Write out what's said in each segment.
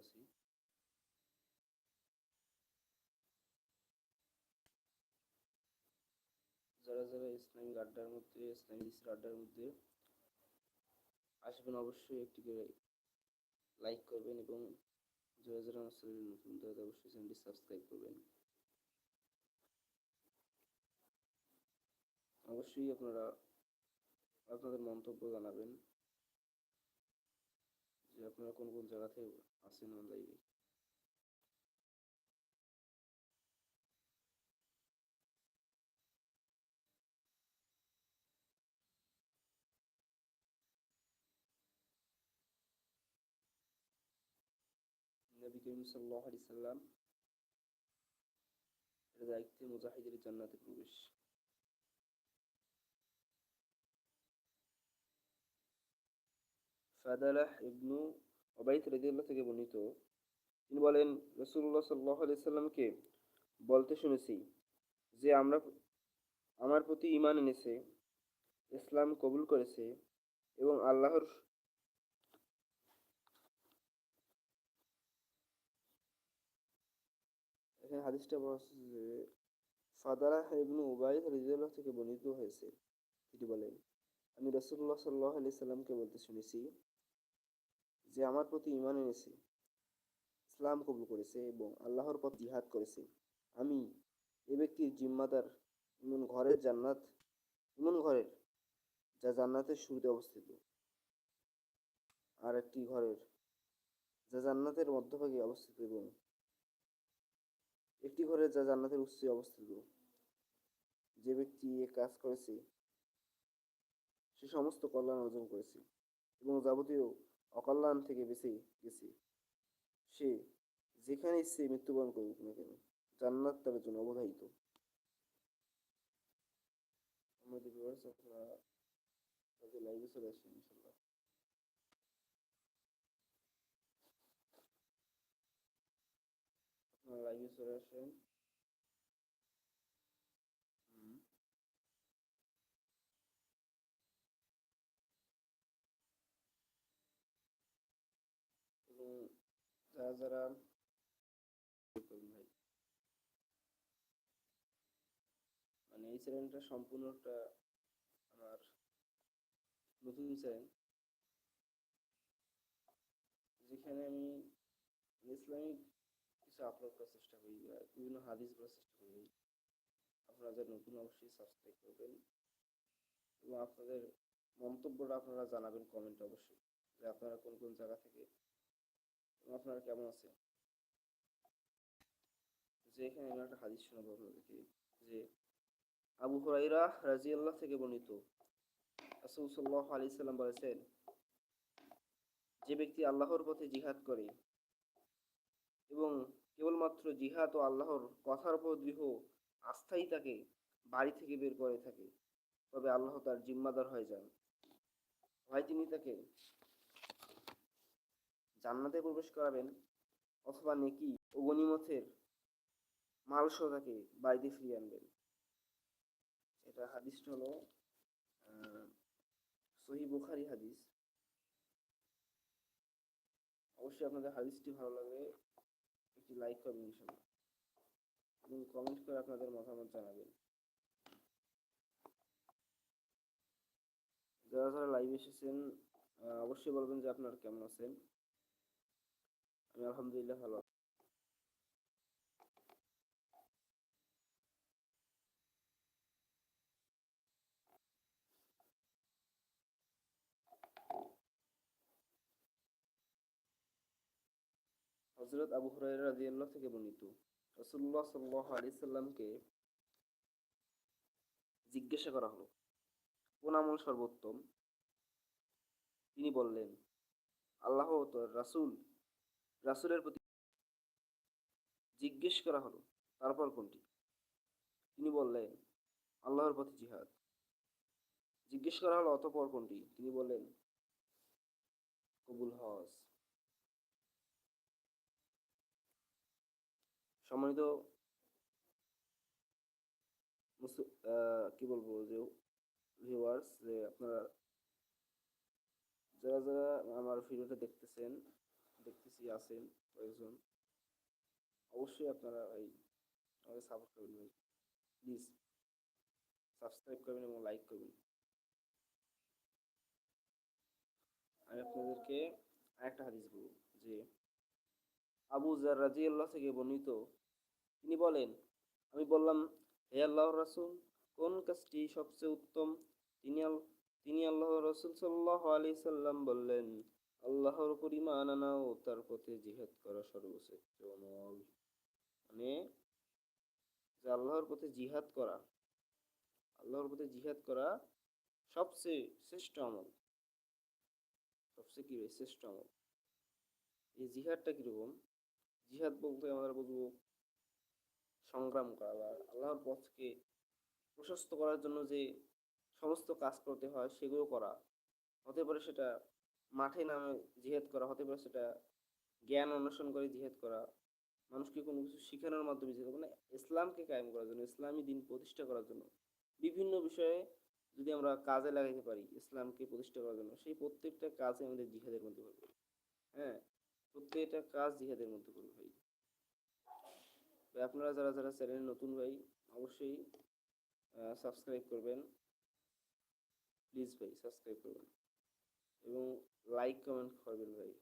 আছি যারা যারা ইসলামিক আড্ডার মধ্যে, ইসলামিক আড্ডার মধ্যে আসবেন অবশ্যই একটি করে লাইক করবেন এবং যারা যারা আমার চ্যানেল নতুন তারা অবশ্যই চ্যানেলটি সাবস্ক্রাইব করবেন। অবশ্যই আপনারা আপনাদের মন্তব্য জানাবেন। যে আপনারা কোন কোন জায়গা থেকে আসেন লাইভে নবী করিম সাল্লাহ আলি সাল্লাম দায়িত্বে মুজাহিদের জান্নাতে প্রবেশ। ফাদালাহ ইবনু ওবাইদ রাদিয়াল্লাহু থেকে বর্ণিত। তিনি বলেন, রাসূলুল্লাহ সাল্লাল্লাহু আলাইহি সাল্লামকে বলতে শুনেছি যে আমরা আমার প্রতি ইমান এনেছে, ইসলাম কবুল করেছে এবং আল্লাহর এখানে হাদিসটা বলা হচ্ছে যে ফাদালাহ ইবনু উবাইদ রাদিয়াল্লাহু থেকে বর্ণিত হয়েছে। তিনি বলেন, আমি রাসূলুল্লাহ সাল্লাল্লাহু আলাইহি সাল্লামকে বলতে শুনেছি যে আমার প্রতি ইমান এনেছে, ইসলাম কবুল করেছে এবং আল্লাহর পথ জিহাদ করেছে। আমি এ ব্যক্তির জিম্মাদার এমন ঘরের জান্নাত এমন ঘরের যা জান্নাতের শুরুতে অবস্থিত। আর একটি ঘরের যা জান্নাতের মধ্যভাগে অবস্থিত এবং একটি ঘরের যা জান্নাতের উৎসে অবস্থিত। যে ব্যক্তি এ কাজ করেছে, সে সমস্ত কল্যাণ অর্জন করেছে এবং যাবতীয় অকল্যাণ থেকে বেঁচে গেছে। সে যেখানে ইচ্ছে মৃত্যুবরণ করুক না কেন, জান্নাত তার জন্য অবধারিত। আমাদের ইনশাল্লাহ আপনারা লাইভে চলে আসেন হুম। এবং যারা মানে এই চ্যানেলটা সম্পূর্ণটা আমার নতুন চ্যানেল। যেখানে আমি ইসলামিক কিছু আপলোড করার চেষ্টা করি বিভিন্ন হাদিস করার চেষ্টা করি। আপনারা যারা নতুন অবশ্যই সাবস্ক্রাইব করবেন। এবং আপনাদের মন্তব্যটা আপনারা জানাবেন কমেন্ট অবশ্যই। যে আপনারা কোন কোন জায়গা থেকে আপনারা কেমন আছেন? যে এখানে আমি একটা হাদিস আপনাদেরকে, যে আবু হুরাইরা রাজিয়াল্লাহ থেকে বর্ণিত। সাল্লাম বলেছেন, যে ব্যক্তি আল্লাহর পথে জিহাদ করে এবং কেবলমাত্র জিহাদ ও আল্লাহর কথার উপর দৃঢ় আস্থাই তাকে বাড়ি থেকে বের করে থাকে, তবে আল্লাহ তার জিম্মাদার হয়ে যান। হয় তিনি তাকে জান্নাতে প্রবেশ করাবেন অথবা নেকি ও গনিমতের মালসহ তাকে ফিরিয়ে আনবেন। এটা হাদিসটা হলো সহি বুখারি হাদিস। অবশ্যই আপনাদের হাদিসটি ভালো লাগলে একটি লাইক করবেন ইনশাল্লাহ এবং কমেন্ট করে আপনাদের মতামত জানাবেন। যারা যারা লাইভ এসেছেন অবশ্যই বলবেন যে আপনারা কেমন আছেন। আমি আলহামদুলিল্লাহ ভালো হজরত আবু হুরায়রা রাদিয়াল্লাহু থেকে বর্ণিত, রাসূলুল্লাহ সাল্লাল্লাহু আলাইহি সাল্লামকে জিজ্ঞাসা করা হলো। কোন আমল সর্বোত্তম? তিনি বললেন, আল্লাহ রাসূল রাসূলের প্রতি জিজ্ঞেস করা হলো, তারপর কোনটি? তিনি বললেন, আল্লাহর পথে জিহাদ। জিজ্ঞেস করা হলো, অতঃপর কোনটি? তিনি বললেন, কবুল হজ সম্মানিত কি বলব যে ভিউয়ার্স যে আপনারা, যারা যারা আমার ভিডিওটা দেখতেছেন দেখতেছি, আছেন কয়েকজন। অবশ্যই আপনারা ভাই আমাকে সাপোর্ট করবেন ভাই। প্লিজ সাবস্ক্রাইব করবেন এবং লাইক করবেন। আমি আপনাদেরকে আরেকটা হাদিস বলব যে, আবু জার রাজিয়াল্লাহ থেকে বর্ণিত, তিনি বলেন, আমি বললাম, হে আল্লাহর রাসুল, কোন কাজটি সবচেয়ে উত্তম? তিনি তিনি আল্লাহ রসুল সাল্লাহ আলি সাল্লাম বললেন আল্লাহর উপর ইমান আনা ও তার পথে জিহাদ করা সর্বশ্রেষ্ঠ আমল। মানে যে আল্লাহর পথে জিহাদ করা, আল্লাহর পথে জিহাদ করা সবচেয়ে শ্রেষ্ঠ আমল। সবচেয়ে কি শ্রেষ্ঠ আমল। এই জিহাদটা কীরকম? জিহাদ বলতে আমরা বুঝব সংগ্রাম করা বা আল্লাহর পথকে প্রশস্ত করার জন্য যে সমস্ত কাজ করতে হয়, সেগুলো করা। হতে পারে সেটা মাঠে নামে জিহাদ করা, হতে পারে সেটা জ্ঞান অন্বেষণ করে জিহাদ করা, মানুষকে কোনো কিছু শেখানোর মাধ্যমে জিহাদ মানে ইসলামকে কায়েম করার জন্য, ইসলামী দিন প্রতিষ্ঠা করার জন্য, বিভিন্ন বিষয়ে যদি আমরা কাজে লাগাইতে পারি, ইসলামকে প্রতিষ্ঠা করার জন্য, সেই প্রত্যেকটা কাজে আমাদের জিহাদের মধ্যে পড়বে। হ্যাঁ প্রত্যেকটা কাজ জিহাদের মধ্যে পড়বে ভাই। আপনারা যারা যারা চ্যানেলে নতুন ভাই, অবশ্যই সাবস্ক্রাইব করবেন। প্লিজ ভাই সাবস্ক্রাইব করবেন। এবং লাইক, কমেন্ট করবেন ভাই।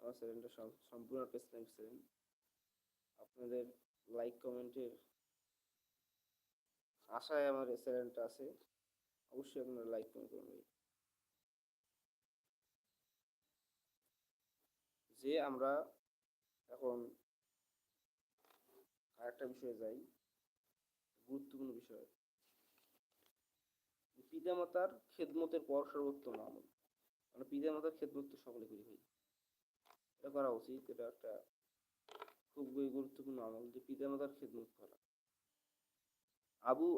আমার চ্যানেলটা সম্পূর্ণ ইসলামিক চ্যানেল। আপনাদের লাইক, কমেন্টের আশায় আমার এই চ্যানেলটা আছে। অবশ্যই আপনারা লাইক, কমেন্ট করবেন ভাই। যে আমরা এখন আরেকটা বিষয়ে যাই, গুরুত্বপূর্ণ বিষয়। পিতামাতার খেদমতের পর সর্বোত্তম আমল। মানে পিতামাতার খেদমত তো সকলে করি ভাই এটা করা উচিত, এটা একটা খুবই গুরুত্বপূর্ণ আমল যে পিতামাতার খেদমত করা। আবু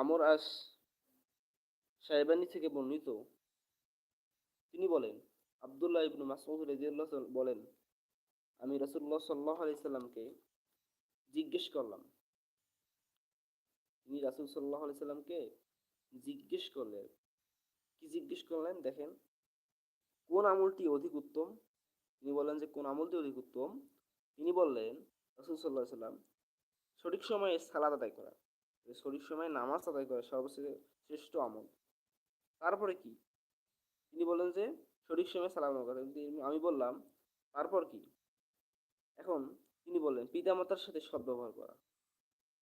আমর আস সাহেবানি থেকে বর্ণিত, তিনি বলেন, আবদুল্লাহ ইবনু মাসউদ রাদিয়াল্লাহু তাআলা বলেন, আমি রাসূলুল্লাহ সাল্লাল্লাহু আলাইহি সাল্লামকে জিজ্ঞেস করলাম, তিনি রাসূল সাল্লাল্লাহু আলাইহি সাল্লামকে জিজ্ঞেস করলেন, কি জিজ্ঞেস করলেন দেখেন কোন আমলটি অধিক উত্তম? তিনি বললেন যে, কোন আমলটি অধিক উত্তম? তিনি বললেন, রাসূল আলাইহি সাল্লাম সঠিক সময়ে সালাদ আদায় করা। সঠিক সময়ে নামাজ আদায় করা সর্বশ্রেষ্ঠ শ্রেষ্ঠ আমল। তারপরে কি? তিনি বললেন যে, সঠিক সময়ে সালাম করা। আমি বললাম, তারপর কি? এখন তিনি বললেন, পিতামাতার সাথে সদ্ব্যবহার করা।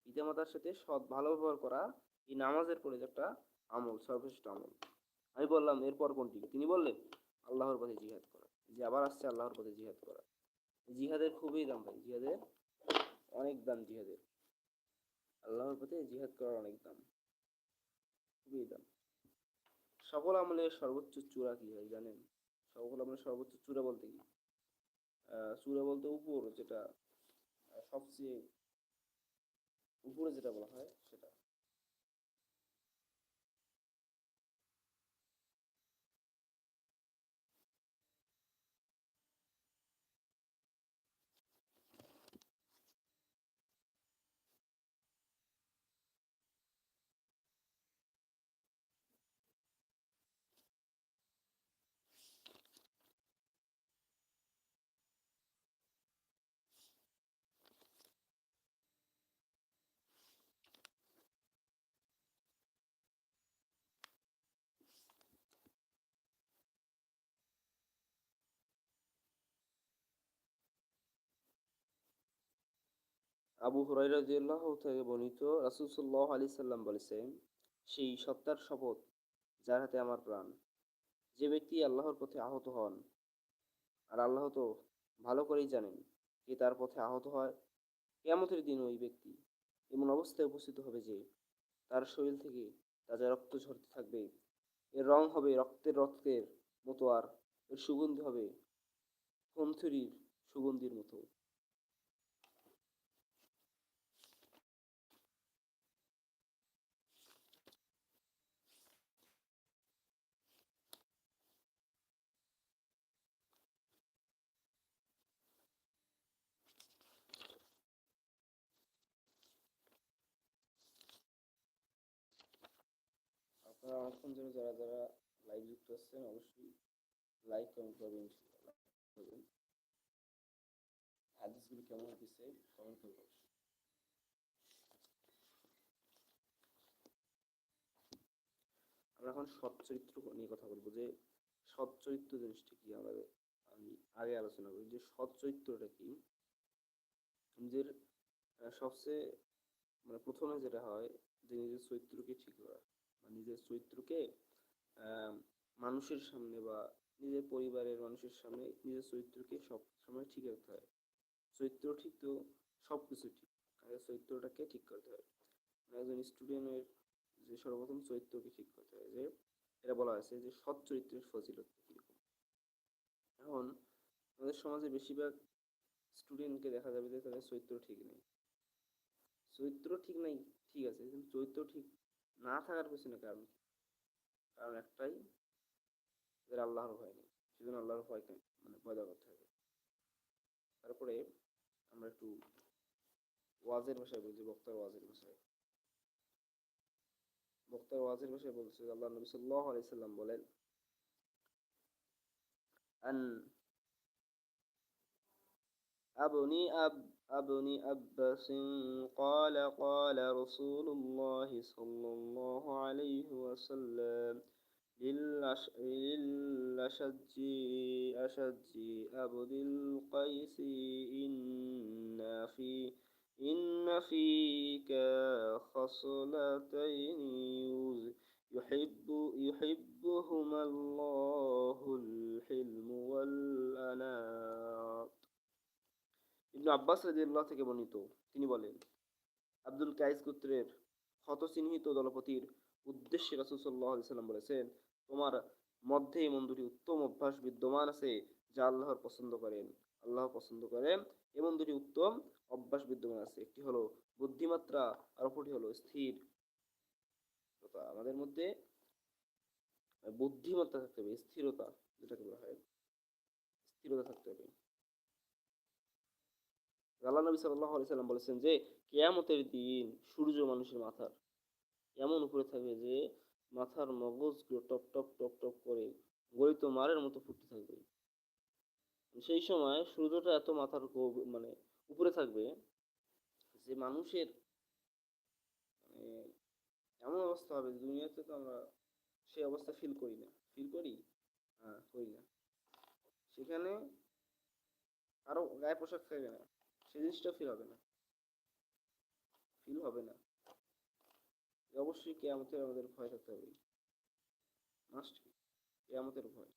পিতামাতার সাথে সৎ, ভালো ব্যবহার করা এই নামাজের পরে একটা আমল, সর্বশ্রেষ্ঠ আমল। আমি বললাম, এরপর কোনটি? তিনি বললেন আল্লাহর পথে জিহাদ করা। যে আবার আসছে আল্লাহর পথে জিহাদ করা। জিহাদের খুবই দাম ভাই, জিহাদের অনেক দাম জিহাদের। আল্লাহর পথে জিহাদ করার অনেক দাম। খুবই দাম। সকল আমলের সর্বোচ্চ চূড়া কি হয় জানেন? সকল আমলের সর্বোচ্চ চূড়া বলতে কি? চূড়া বলতে উপর, যেটা সবচেয়ে উপরে যেটা বলা হয় সেটা। আবু হুরাইরা রাদিয়াল্লাহু থেকে বর্ণিত রাসূল সাল্লাল্লাহু আলাইহি সাল্লাম বলেছেন, সেই সত্তার শপথ যার হাতে আমার প্রাণ, যে ব্যক্তি আল্লাহর পথে আহত হন, আর আল্লাহ তো ভালো করেই জানেন কে তার পথে আহত হয় কেয়ামতের দিন ওই ব্যক্তি। এমন অবস্থায় উপস্থিত হবে যে তার শরীর থেকে তাজা রক্ত ঝরতে থাকবে। এর রং হবে রক্তের রক্তের মতো আর এর সুগন্ধি হবে কন্থুরির সুগন্ধির মতো। আপনারা অনেকক্ষণ ধরে যারা যারা লাইভ যুক্ত আছেন, অবশ্যই লাইক কমেন্ট করবেন হাদিসগুলো কেমন হতেছে কমেন্ট করব আমরা এখন সৎ চরিত্র নিয়ে কথা বলব, যে সৎ চরিত্র জিনিসটা কি আমরা আমি আগে আলোচনা করি, যে সৎ চরিত্রটা কি? নিজের সবচেয়ে মানে প্রথমে যেটা হয়, যে নিজের চরিত্রকে ঠিক করা। নিজের চরিত্রকে মানুষের সামনে বা নিজের পরিবারের মানুষের সামনে নিজের চরিত্রকে সব সময় ঠিক রাখতে হয়। চরিত্র ঠিক তো সব কিছু ঠিক আগে চরিত্রটাকে ঠিক করতে হয়। মানে একজন স্টুডেন্টের যে সর্বপ্রথম চরিত্রকে ঠিক করতে হয়, যে এটা বলা হয়েছে যে সৎ চরিত্রের ফজিলত কীরকম এখন আমাদের সমাজে বেশিরভাগ স্টুডেন্টকে দেখা যাবে যে তাদের চরিত্র ঠিক নেই। চরিত্র ঠিক নাই, ঠিক আছে, কিন্তু চরিত্র ঠিক না থাকার পিছনে কারণ কারণ একটাই, এদের আল্লাহর ভয় নেই। সেজন্য আল্লাহর ভয়কে মানে পয়দা করতে হবে। তারপরে আমরা একটু ওয়াজের ভাষায় বলছি, বক্তার ওয়াজের ভাষায়। বক্তার ওয়াজের ভাষায় বলছে, আল্লাহ নবী সাল্লাহ আলাইসাল্লাম বলেন, আন আবনি আব أبني أبس قال قال رسول الله صلى الله عليه وسلم للأش... للأشج أشج أبد القيس إن في إن فيك خصلتين يحب يحبهما الله الحلم والأناة ইবনু আব্বাস রাদিয়াল্লাহু থেকে বর্ণিত, তিনি বলেন, আব্দুল কাইস গোত্রের ক্ষতচিহ্নিত দলপতির উদ্দেশ্যে রাসূল আলাইহি সাল্লাম বলেছেন, তোমার মধ্যে এমন দুটি উত্তম অভ্যাস বিদ্যমান আছে, যা আল্লাহর পছন্দ করেন। আল্লাহ পছন্দ করেন এমন দুটি উত্তম অভ্যাস বিদ্যমান আছে। একটি হলো বুদ্ধিমাত্রা আর অপরটি হলো স্থির। আমাদের মধ্যে বুদ্ধিমত্তা থাকতে হবে, স্থিরতা যেটাকে বলা হয়, স্থিরতা থাকতে হবে। আল্লাহ নবী সাল্লাল্লাহু আলাইহি সাল্লাম বলেছেন যে, কেয়ামতের দিন সূর্য মানুষের মাথার এমন উপরে থাকবে যে, মাথার মগজগুলো টপ টপ টপ টপ করে গলিত মারের মতো ফুটতে থাকবে। সেই সময় সূর্যটা এত মাথার মানে উপরে থাকবে যে, মানুষের মানে এমন অবস্থা হবে দুনিয়াতে তো আমরা সেই অবস্থা ফিল করি না। ফিল করি? হ্যাঁ করি না। সেখানে আরও গায়ে পোশাক থাকবে না। সেই জিনিসটা ফিল হবে না। ফিল হবে না। অবশ্যই কেয়ামতের আমাদের ভয় থাকতে হবে। মাস্ট কেয়ামতের ভয়।